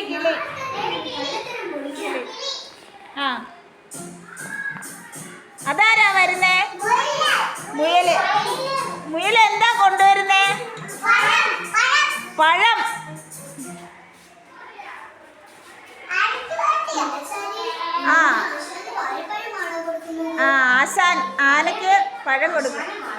കിളി ആ. അതാരാ വരുന്നേ? മുയൽ. മുയൽ എന്താ കൊണ്ടുവരുന്നേ? പഴം. ആ. ആശാൻ ആനക്ക് പഴം കൊടുക്കും.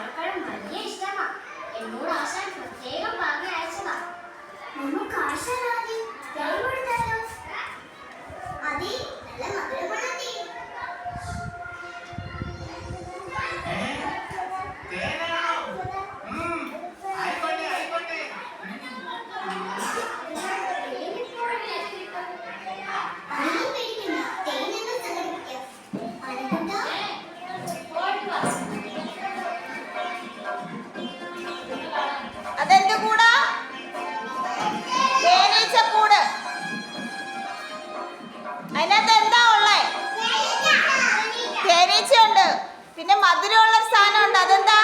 പിന്നെ മധുരമുള്ള സാധനമുണ്ട്. അതെന്താ?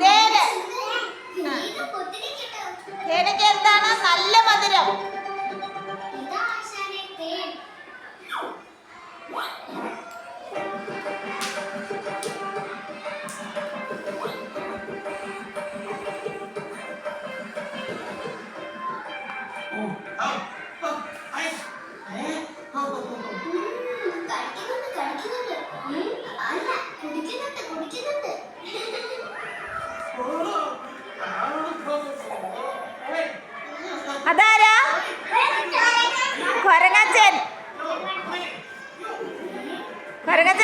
തേന്. തേനക്ക് എന്താണ്? നല്ല മധുരം. അതാരാ? കൊരങ്ങച്ചൻ. കൊരങ്ങച്ചൻ